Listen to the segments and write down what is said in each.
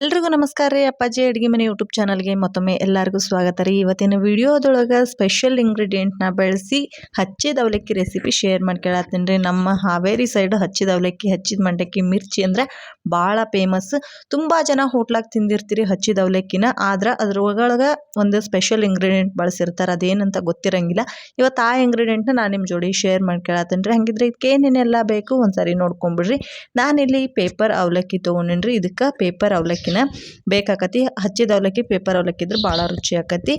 ಎಲ್ರಿಗೂ ನಮಸ್ಕಾರ ರೀ ಅಪ್ಪಾಜಿ ಅಡುಗೆ ಮನೆ ಯೂಟ್ಯೂಬ್ ಚಾನಲ್ಗೆ ಮತ್ತೊಮ್ಮೆ ಎಲ್ಲರಿಗೂ ಸ್ವಾಗತ ರೀ. ಇವತ್ತಿನ ವಿಡಿಯೋದೊಳಗೆ ಸ್ಪೆಷಲ್ ಇಂಗ್ರೀಡಿಯೆಂಟ್ನ ಬಳಸಿ ಹಚ್ಚಿದ ಅವಲಕ್ಕಿ ರೆಸಿಪಿ ಶೇರ್ ಮಾಡ್ಕೊಳತ್ತೀನಿ ರೀ. ನಮ್ಮ ಹಾವೇರಿ ಸೈಡ್ ಹಚ್ಚಿದ ಅವಲಕ್ಕಿ ಹಚ್ಚಿದ ಮಂಡಕ್ಕಿ ಮಿರ್ಚಿ ಅಂದ್ರೆ ಭಾಳ ಫೇಮಸ್ ತುಂಬ ಜನ ಹೋಟ್ಲಾಗಿ ತಿಂದಿರ್ತೀರಿ ಹಚ್ಚಿದ ಅವಲಕ್ಕಿನ ಆದ್ರೆ ಅದ್ರೊಳಗೆ ಒಂದು ಸ್ಪೆಷಲ್ ಇಂಗ್ರೀಡಿಯೆಂಟ್ ಬಳಸಿರ್ತಾರೆ, ಅದೇನಂತ ಗೊತ್ತಿರಂಗಿಲ್ಲ. ಇವತ್ತು ಆ ಇಂಗ್ರೀಡಿಯೆಂಟ್ನ ನಾನು ನಿಮ್ಮ ಜೋಡಿ ಶೇರ್ ಮಾಡ್ಕೊಳತ್ತೀನಿ ರೀ. ಹಾಗಿದ್ರೆ ಇದಕ್ಕೇನೇನೆಲ್ಲ ಬೇಕು ಒಂದ್ಸರಿ ನೋಡ್ಕೊಂಬಿಡ್ರಿ. ನಾನಿಲ್ಲಿ ಪೇಪರ್ ಅವಲಕ್ಕಿ ತೊಗೊಂಡಿನಿ ರೀ ಇದಕ್ಕೆ ಪೇಪರ್ ಅವಲಕ್ಕಿನ ಬೇಕಾಕತಿ, ಹಚ್ಚಿದ ಅವಲಕ್ಕಿ ಪೇಪರ್ ಅವಲಕ್ಕಿ ಇದ್ರೆ ಭಾಳ ರುಚಿ ಆಕತಿ.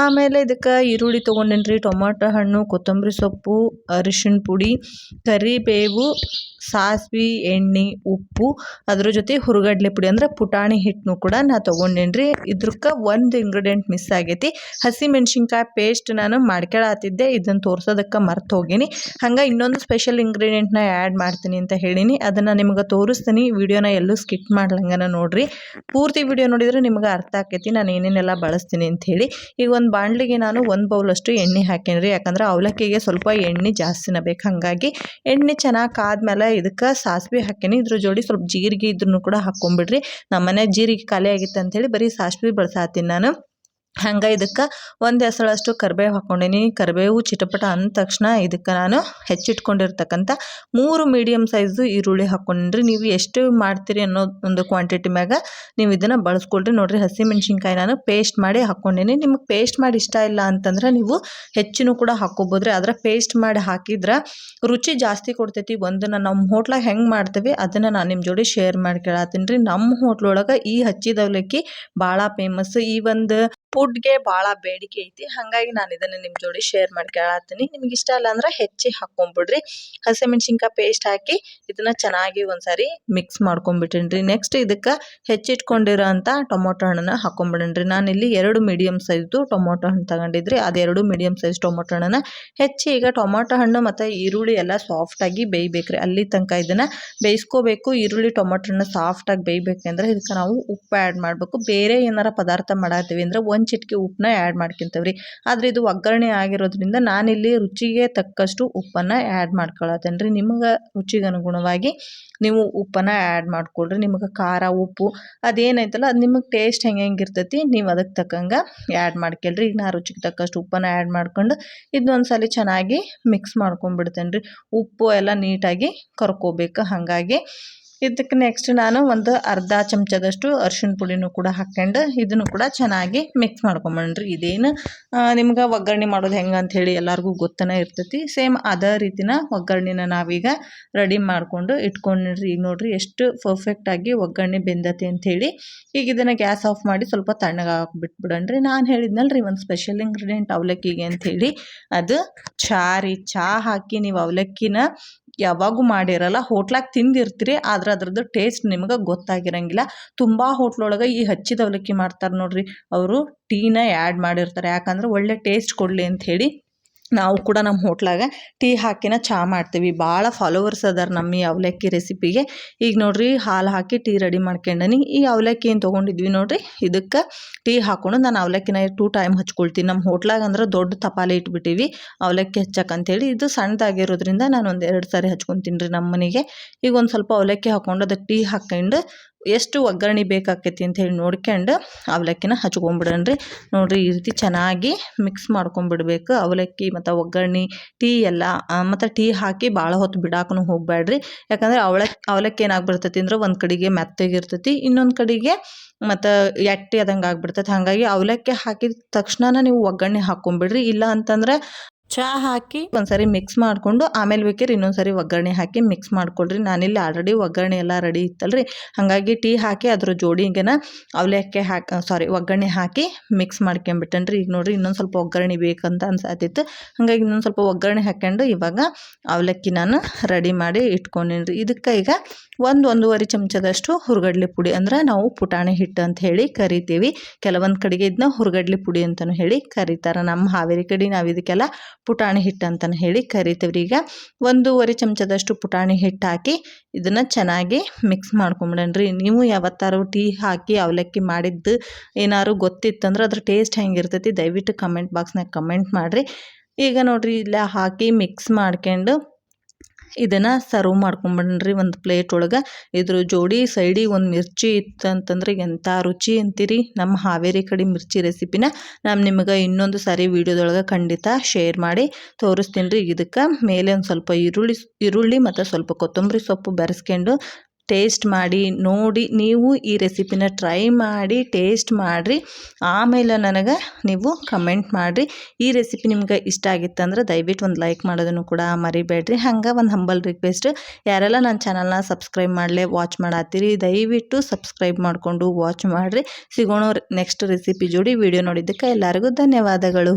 ಆಮೇಲೆ ಇದಕ್ಕೆ ಈರುಳ್ಳಿ ತೊಗೊಂಡೇನ್ರಿ, ಟೊಮಾಟೊ ಹಣ್ಣು, ಕೊತ್ತಂಬರಿ ಸೊಪ್ಪು ಅರಿಶಿನ ಪುಡಿ, ಕರಿಬೇವು, ಸಾಸ್ವೆ, ಎಣ್ಣೆ, ಉಪ್ಪು, ಅದ್ರ ಜೊತೆ ಹುರುಗಡ್ಲೆ ಪುಡಿ ಅಂದ್ರೆ ಪುಟಾಣಿ ಹಿಟ್ಟನ್ನು ಕೂಡ ನಾ ತೊಗೊಂಡೇನ್ರಿ. ಇದ್ರಕ್ಕೆ ಒಂದು ಇಂಗ್ರೀಡಿಯೆಂಟ್ ಮಿಸ್ ಆಗೈತಿ. ಹಸಿ ಮೆಣಸಿನ್ಕಾಯಿ ಪೇಸ್ಟ್ ನಾನು ಮಾಡ್ಕೊಳತ್ತಿದ್ದೆ ಇದನ್ನು ತೋರ್ಸೋದಕ್ಕೆ ಮರ್ತು ಹೋಗೀನಿ. ಹಂಗೆ ಇನ್ನೊಂದು ಸ್ಪೆಷಲ್ ಇಂಗ್ರೀಡಿಯೆಂಟ್ನ ಆ್ಯಡ್ ಮಾಡ್ತೀನಿ ಅಂತ ಹೇಳೀನಿ. ಅದನ್ನು ನಿಮ್ಗೆ ತೋರಿಸ್ತೀನಿ. ವಿಡಿಯೋನ ಎಲ್ಲೂ ಸ್ಕಿಪ್ ಮಾಡ್ಲಂಗನ ನೋಡ್ರಿ. ಪೂರ್ತಿ ವಿಡಿಯೋ ನೋಡಿದರೆ ನಿಮ್ಗೆ ಅರ್ಥ ಆಕೈತಿ, ನಾನು ಏನೇನೆಲ್ಲ ಬಳಸ್ತೀನಿ ಅಂಥೇಳಿ ಈಗ ಒಂದು ಬಾಣಲಿಗೆ ನಾನು ಒಂದು ಬೌಲಷ್ಟು ಎಣ್ಣೆ ಹಾಕೇನಿ ರೀ, ಯಾಕಂದ್ರೆ ಅವಲಕ್ಕಿಗೆ ಸ್ವಲ್ಪ ಎಣ್ಣೆ ಜಾಸ್ತಿನ ಬೇಕು. ಹಾಗಾಗಿ ಎಣ್ಣೆ ಚೆನ್ನಾಗಿ ಕಾದ್ಮೇಲೆ ಇದಕ್ಕೆ ಸಾಸಿವೆ ಹಾಕೀನಿ. ಇದ್ರ ಜೋಡಿ ಸ್ವಲ್ಪ ಜೀರಿಗೆ ಇದ್ರೂ ಕೂಡ ಹಾಕ್ಕೊಂಬಿಡ್ರಿ. ನಮ್ಮ ಮನೆ ಜೀರಿಗೆ ಖಾಲಿ ಆಗಿತ್ತು ಅಂಥೇಳಿ ಬರೀ ಸಾಸಿವೆ ಬಳಸಾತೀನಿ ನಾನು. ಹಂಗೆ ಇದಕ್ಕೆ ಒಂದು ಹೆಸಳಷ್ಟು ಕರಿಬೇವು ಹಾಕ್ಕೊಂಡೀನಿ ಕರಿಬೇವು ಚಿಟಪಟ ಅಂದ ತಕ್ಷಣ ಇದಕ್ಕೆ ನಾನು ಹೆಚ್ಚಿಟ್ಕೊಂಡಿರ್ತಕ್ಕಂಥ ಮೂರು ಮೀಡಿಯಮ್ ಸೈಜು ಈರುಳ್ಳಿ ಹಾಕ್ಕೊಂಡ್ರಿ ನೀವು ಎಷ್ಟು ಮಾಡ್ತೀರಿ ಅನ್ನೋ ಒಂದು ಕ್ವಾಂಟಿಟಿ ಮ್ಯಾಗ ನೀವು ಇದನ್ನು ಬಳಸ್ಕೊಳ್ರಿ. ನೋಡಿರಿ ಹಸಿಮೆಣ್ಸಿನ್ಕಾಯಿ ನಾನು ಪೇಸ್ಟ್ ಮಾಡಿ ಹಾಕ್ಕೊಂಡೀನಿ ನಿಮಗೆ ಪೇಸ್ಟ್ ಮಾಡಿ ಇಷ್ಟ ಇಲ್ಲ ಅಂತಂದ್ರೆ ನೀವು ಹೆಚ್ಚಿನೂ ಕೂಡ ಹಾಕ್ಕೊಬೋದ್ರಿ ಆದರೆ ಪೇಸ್ಟ್ ಮಾಡಿ ಹಾಕಿದ್ರೆ ರುಚಿ ಜಾಸ್ತಿ ಕೊಡ್ತೈತಿ. ಒಂದನ್ನು ನಮ್ಮ ಹೋಟ್ಲಾಗ ಹೆಂಗೆ ಮಾಡ್ತೀವಿ ಅದನ್ನು ನಾನು ನಿಮ್ಮ ಜೋಡಿ ಶೇರ್ ಮಾಡ್ಕೊಳತ್ತೀನಿ ರೀ ನಮ್ಮ ಹೋಟ್ಲೊಳಗೆ ಈ ಹಚ್ಚಿದ ಅವಲಕ್ಕಿ ಭಾಳ ಫೇಮಸ್ ಈ ಒಂದು ಫುಡ್ಗೆ ಬಹಳ ಬೇಡಿಕೆ ಐತಿ. ಹಾಗಾಗಿ ನಾನು ಇದನ್ನ ನಿಮ್ಮ ಜೋಡಿ ಶೇರ್ ಮಾಡ್ಕೊಳತ್ತೀನಿ ನಿಮ್ಗೆ ಇಷ್ಟ ಇಲ್ಲ ಅಂದ್ರೆ ಹೆಚ್ಚಿ ಹಾಕ್ಕೊಂಬಿಡ್ರಿ ಹಸಿಮೆಣ್ಸಿನ್ಕಾಯಿ ಪೇಸ್ಟ್ ಹಾಕಿ ಇದನ್ನ ಚೆನ್ನಾಗಿ ಒಂದ್ಸಾರಿ ಮಿಕ್ಸ್ ಮಾಡ್ಕೊಂಡ್ ರೀ ನೆಕ್ಸ್ಟ್ ಇದಕ್ಕೆ ಹೆಚ್ಚಿಟ್ಕೊಂಡಿರೋ ಅಂತ ಟೊಮೊಟೊ ಹಣ್ಣನ್ನ ಹಾಕ್ಕೊಂಬಿಡೀನಿ ನಾನು ಇಲ್ಲಿ ಎರಡು ಮೀಡಿಯಮ್ ಸೈಜ್ದು ಟೊಮೊಟೊ ಹಣ್ಣು ತಗೊಂಡಿದ್ರಿ. ಅದೆರಡು ಮೀಡಿಯಂ ಸೈಜ್ ಟೊಮೊಟೊ ಹಣ್ಣನ್ನ ಹೆಚ್ಚಿ ಈಗ ಟೊಮೊಟೊ ಹಣ್ಣು ಮತ್ತು ಈರುಳ್ಳಿ ಎಲ್ಲ ಸಾಫ್ಟಾಗಿ ಬೇಯ್ಬೇಕ್ರಿ. ಅಲ್ಲಿ ತನಕ ಇದನ್ನ ಬೇಯಿಸ್ಕೋಬೇಕು. ಈರುಳ್ಳಿ, ಟೊಮೊಟೊ ಹಣ್ಣು ಸಾಫ್ಟಾಗಿ ಬೇಯ್ಬೇಕಂದ್ರೆ ಇದಕ್ಕೆ ನಾವು ಉಪ್ಪು ಆ್ಯಡ್ ಮಾಡಬೇಕು. ಬೇರೆ ಏನಾರ ಪದಾರ್ಥ ಮಾಡತ್ತೀವಿ ಅಂದ್ರೆ ಒಂದು ಚಿಟಿಕೆ ಉಪ್ಪನ್ನ ಆ್ಯಡ್ ರೀ ಆದರೆ ಇದು ಒಗ್ಗರಣೆ ಆಗಿರೋದ್ರಿಂದ ನಾನಿಲ್ಲಿ ರುಚಿಗೆ ತಕ್ಕಷ್ಟು ಉಪ್ಪನ್ನು ಆ್ಯಡ್ ಮಾಡ್ಕೊಳತ್ತೇನೆ ರೀ ನಿಮಗೆ ರುಚಿಗೆ ಅನುಗುಣವಾಗಿ ನೀವು ಉಪ್ಪನ್ನು ಆ್ಯಡ್ ಮಾಡ್ಕೊಳ್ರಿ. ನಿಮಗೆ ಖಾರ, ಉಪ್ಪು ಅದೇನೈತಲ್ಲ, ಅದು ನಿಮಗೆ ಟೇಸ್ಟ್ ಹೆಂಗೆ ಹೆಂಗೆ ಇರ್ತೈತಿ, ನೀವು ಅದಕ್ಕೆ ತಕ್ಕಂಗೆ ಆ್ಯಡ್ ಮಾಡ್ಕೊಳ್ರಿ. ಈಗ ನಾ ರುಚಿಗೆ ತಕ್ಕಷ್ಟು ಉಪ್ಪನ್ನು ಆ್ಯಡ್ ಮಾಡ್ಕೊಂಡು ಇದನ್ನೊಂದು ಸಲ ಚೆನ್ನಾಗಿ ಮಿಕ್ಸ್ ಮಾಡ್ಕೊಂಡ್ಬಿಡ್ತೇನೆ ರೀ ಉಪ್ಪು ಎಲ್ಲ ನೀಟಾಗಿ ಕರ್ಕೋಬೇಕು. ಹಾಗಾಗಿ ಇದಕ್ಕೆ ನೆಕ್ಸ್ಟ್ ನಾನು ಒಂದು ಅರ್ಧ ಚಮಚದಷ್ಟು ಅರ್ಶಿಣ ಪುಡಿನೂ ಕೂಡ ಹಾಕ್ಕೊಂಡು ಇದನ್ನು ಕೂಡ ಚೆನ್ನಾಗಿ ಮಿಕ್ಸ್ ಮಾಡ್ಕೊಂಬಣ್ರಿ ಇದೇನು ನಿಮ್ಗೆ ಒಗ್ಗರಣೆ ಮಾಡೋದು ಹೆಂಗೆ ಅಂಥೇಳಿ ಎಲ್ಲರಿಗೂ ಗೊತ್ತನೇ ಇರ್ತೈತಿ. ಸೇಮ್ ಅದೇ ರೀತಿನ ಒಗ್ಗರಣೆನ ನಾವೀಗ ರೆಡಿ ಮಾಡಿಕೊಂಡು ಇಟ್ಕೊಂಡಿರಿ ಈಗ ನೋಡಿರಿ ಎಷ್ಟು ಪರ್ಫೆಕ್ಟಾಗಿ ಒಗ್ಗರಣೆ ಬೆಂದತಿ ಅಂಥೇಳಿ ಈಗ ಇದನ್ನು ಗ್ಯಾಸ್ ಆಫ್ ಮಾಡಿ ಸ್ವಲ್ಪ ತಣ್ಣಗೆ ಹಾಕ್ಬಿಟ್ಬಿಡಣ್ರಿ ನಾನು ಹೇಳಿದ್ನಲ್ಲ ರೀ ಒಂದು ಸ್ಪೆಷಲ್ ಇಂಗ್ರೀಡಿಯೆಂಟ್ ಅವಲಕ್ಕಿಗೆ ಅಂಥೇಳಿ ಅದು ಚಾ ಚಹಾ ಹಾಕಿ ನೀವು ಅವಲಕ್ಕಿನ ಯಾವಾಗೂ ಮಾಡಿರಲ್ಲ, ಹೋಟ್ಲಾಗ ತಿಂದಿರ್ತೀರಿ, ಆದ್ರೆ ಅದ್ರದ್ದು ಟೇಸ್ಟ್ ನಿಮ್ಗೆ ಗೊತ್ತಾಗಿರಂಗಿಲ್ಲ. ತುಂಬ ಹೋಟ್ಲೊಳಗೆ ಈ ಹಚ್ಚಿದ ಅವಲಕ್ಕಿ ಮಾಡ್ತಾರೆ ನೋಡ್ರಿ. ಅವರು ಟೀನ ಆ್ಯಡ್ ಮಾಡಿರ್ತಾರೆ. ಯಾಕಂದ್ರೆ ಒಳ್ಳೆ ಟೇಸ್ಟ್ ಕೊಡಲಿ ಅಂಥೇಳಿ ನಾವು ಕೂಡ ನಮ್ಮ ಹೋಟ್ಲಾಗ ಟೀ ಹಾಕಿನ ಚಹಾ ಮಾಡ್ತೀವಿ. ಭಾಳ ಫಾಲೋವರ್ಸ್ ಅದಾರ ನಮ್ಮ ಈ ಅವಲಕ್ಕಿ ರೆಸಿಪಿಗೆ ಈಗ ನೋಡ್ರಿ, ಹಾಲು ಹಾಕಿ ಟೀ ರೆಡಿ ಮಾಡ್ಕೊಂಡನಿ. ಈ ಅವಲಕ್ಕಿ ಏನು ತೊಗೊಂಡಿದ್ವಿ ನೋಡ್ರಿ, ಇದಕ್ಕೆ ಟೀ ಹಾಕೊಂಡು ನಾನು ಅವಲಕ್ಕಿನ ಟೂ ಟೈಮ್ ಹಚ್ಕೊಳ್ತೀನಿ. ನಮ್ಮ ಹೋಟ್ಲಾಗ ಅಂದ್ರೆ ದೊಡ್ಡ ತಪಾಲೆ ಇಟ್ಬಿಟ್ಟಿವಿ, ಅವಲಕ್ಕಿ ಹಚ್ಚಕ್ಕಂಥೇಳಿ ಇದು ಸಣ್ಣದಾಗಿರೋದ್ರಿಂದ ನಾನು ಒಂದು ಎರಡು ಸಾರಿ ಹಚ್ಕೊತೀನಿ ರೀ ನಮ್ಮ ಮನೆಗೆ ಈಗ ಒಂದು ಸ್ವಲ್ಪ ಅವಲಕ್ಕಿ ಹಾಕ್ಕೊಂಡು ಅದಕ್ಕೆ ಟೀ ಹಾಕ್ಕೊಂಡು ಎಷ್ಟು ಒಗ್ಗರಣೆ ಬೇಕಾಕೈತಿ ಅಂತ ಹೇಳಿ ನೋಡ್ಕೊಂಡು ಅವಲಕ್ಕಿನ ಹಚ್ಕೊಂಬಿಡಣ್ರಿ ನೋಡಿರಿ ಈ ರೀತಿ ಚೆನ್ನಾಗಿ ಮಿಕ್ಸ್ ಮಾಡ್ಕೊಂಬಿಡ್ಬೇಕು. ಅವಲಕ್ಕಿ ಮತ್ತು ಒಗ್ಗರಣೆ, ಟೀ ಎಲ್ಲ ಮತ್ತು ಟೀ ಹಾಕಿ ಭಾಳ ಹೊತ್ತು ಬಿಡಾಕೂ ಹೋಗಬೇಡ್ರಿ ಯಾಕಂದರೆ ಅವಲಕ್ಕಿ ಅವಲಕ್ಕಿ ಏನಾಗ್ಬಿಡ್ತೈತಿ ಅಂದ್ರೆ ಒಂದು ಕಡೆಗೆ ಮೆತ್ತಗಿರ್ತೈತಿ ಇನ್ನೊಂದು ಕಡೆಗೆ ಮತ್ತು ಎಟ್ಟಿ ಆದಂಗೆ ಆಗಿಬಿಡ್ತೈತಿ. ಹಾಗಾಗಿ ಅವಲಕ್ಕಿ ಹಾಕಿದ ತಕ್ಷಣನೇ ನೀವು ಒಗ್ಗರಣೆ ಹಾಕ್ಕೊಂಬಿಡ್ರಿ ಇಲ್ಲ ಅಂತಂದ್ರೆ ಚಹಾ ಹಾಕಿ ಒಂದ್ಸರಿ ಮಿಕ್ಸ್ ಮಾಡಿಕೊಂಡು, ಆಮೇಲೆ ಬೇಕಿರಿ ಇನ್ನೊಂದ್ಸರಿ ಒಗ್ಗರಣೆ ಹಾಕಿ ಮಿಕ್ಸ್ ಮಾಡ್ಕೊಳ್ರಿ. ನಾನಿಲ್ಲಿ ಆಲ್ರೆಡಿ ಒಗ್ಗರಣೆ ಎಲ್ಲ ರೆಡಿ ಇತ್ತಲ್ರಿ. ಹಾಗಾಗಿ ಟೀ ಹಾಕಿ ಅದ್ರ ಜೋಡಿಗೆನ ಅವಲಕ್ಕಿ ಹಾಕಿ ಸಾರಿ ಒಗ್ಗರಣೆ ಹಾಕಿ ಮಿಕ್ಸ್ ಮಾಡ್ಕೊಂಬಿಟ್ಟನ್ರಿ. ಈಗ ನೋಡ್ರಿ ಇನ್ನೊಂದು ಸ್ವಲ್ಪ ಒಗ್ಗರಣೆ ಬೇಕಂತ ಅನ್ಸಾತಿತ್ತು. ಹಾಗಾಗಿ ಇನ್ನೊಂದು ಸ್ವಲ್ಪ ಒಗ್ಗರಣೆ ಹಾಕ್ಕೊಂಡು ಇವಾಗ ಅವಲಕ್ಕಿ ನಾನು ರೆಡಿ ಮಾಡಿ ಇಟ್ಕೊಂಡಿನ್ರಿ. ಇದಕ್ಕೆ ಈಗ ಒಂದು ಒಂದೂವರೆ ಚಮಚದಷ್ಟು ಹುರ್ಗಡ್ಲೆ ಪುಡಿ ಅಂದ್ರೆ ನಾವು ಪುಟಾಣಿ ಹಿಟ್ಟು ಅಂತ ಹೇಳಿ ಕರಿತೀವಿ. ಕೆಲವೊಂದು ಕಡೆಗೆ ಇದನ್ನ ಹುರ್ಗಡ್ಲೆ ಪುಡಿ ಅಂತಲೂ ಹೇಳಿ ಕರೀತಾರೆ. ನಮ್ಮ ಹಾವೇರಿ ಕಡೆ ನಾವು ಇದಕ್ಕೆಲ್ಲ ಪುಟಾಣಿ ಹಿಟ್ಟು ಅಂತ ಹೇಳಿ ಕರಿತೀವ್ರಿ. ಈಗ ಒಂದೂವರೆ ಚಮಚದಷ್ಟು ಪುಟಾಣಿ ಹಿಟ್ಟು ಹಾಕಿ ಇದನ್ನು ಚೆನ್ನಾಗಿ ಮಿಕ್ಸ್ ಮಾಡ್ಕೊಂಬಿಡಣ್ರಿ. ನೀವು ಯಾವತ್ತಾರು ಟೀ ಹಾಕಿ ಅವಲಕ್ಕಿ ಮಾಡಿದ್ದು ಏನಾದ್ರು ಗೊತ್ತಿತ್ತಂದ್ರೆ ಅದ್ರ ಟೇಸ್ಟ್ ಹೆಂಗಿರ್ತೈತಿ ದಯವಿಟ್ಟು ಕಮೆಂಟ್ ಬಾಕ್ಸ್ನಾಗ ಕಮೆಂಟ್ ಮಾಡಿರಿ. ಈಗ ನೋಡಿರಿ, ಇಲ್ಲ ಹಾಕಿ ಮಿಕ್ಸ್ ಮಾಡ್ಕೊಂಡು ಇದನ್ನು ಸರ್ವ್ ಮಾಡ್ಕೊಂಬಿಡ್ರಿ ಒಂದು ಪ್ಲೇಟ್ ಒಳಗೆ. ಇದ್ರ ಜೋಡಿ ಸೈಡಿಗೆ ಒಂದು ಮಿರ್ಚಿ ಇತ್ತಂತಂದ್ರೆ ಎಂಥ ರುಚಿ ಅಂತೀರಿ? ನಮ್ಮ ಹಾವೇರಿ ಕಡೆ ಮಿರ್ಚಿ ರೆಸಿಪಿನ ನಾನು ನಿಮಗೆ ಇನ್ನೊಂದು ಸಾರಿ ವೀಡಿಯೋದೊಳಗೆ ಖಂಡಿತ ಶೇರ್ ಮಾಡಿ ತೋರಿಸ್ತೀನಿ ರೀ. ಇದಕ್ಕೆ ಮೇಲೆ ಒಂದು ಸ್ವಲ್ಪ ಈರುಳ್ಳಿ ಈರುಳ್ಳಿ ಮತ್ತು ಸ್ವಲ್ಪ ಕೊತ್ತಂಬರಿ ಸೊಪ್ಪು ಬೆರೆಸ್ಕೊಂಡು ಟೇಸ್ಟ್ ಮಾಡಿ, ನೋಡಿ, ನೀವು ಈ ರೆಸಿಪಿನ ಟ್ರೈ ಮಾಡಿ, ಟೇಸ್ಟ್ ಮಾಡಿರಿ. ಆಮೇಲೆ ನನಗೆ ನೀವು ಕಮೆಂಟ್ ಮಾಡಿರಿ. ಈ ರೆಸಿಪಿ ನಿಮ್ಗೆ ಇಷ್ಟ ಆಗಿತ್ತಂದ್ರೆ ದಯವಿಟ್ಟು ಒಂದು ಲೈಕ್ ಮಾಡೋದನ್ನು ಕೂಡ ಮರಿಬೇಡ್ರಿ. ಹಂಗೆ ಒಂದು ಹಂಬಲ್ ರಿಕ್ವೆಸ್ಟ್ ಯಾರೆಲ್ಲ ನನ್ನ ಚಾನಲ್ನ ಸಬ್ಸ್ಕ್ರೈಬ್ ಮಾಡಲೇ ವಾಚ್ ಮಾಡತ್ತೀರಿ, ದಯವಿಟ್ಟು ಸಬ್ಸ್ಕ್ರೈಬ್ ಮಾಡಿಕೊಂಡು ವಾಚ್ ಮಾಡಿರಿ. ಸಿಗೋಣ ನೆಕ್ಸ್ಟ್ ರೆಸಿಪಿ ಜೋಡಿ ವಿಡಿಯೋ ನೋಡಿದ್ದಕ್ಕೆ ಎಲ್ಲರಿಗೂ ಧನ್ಯವಾದಗಳು.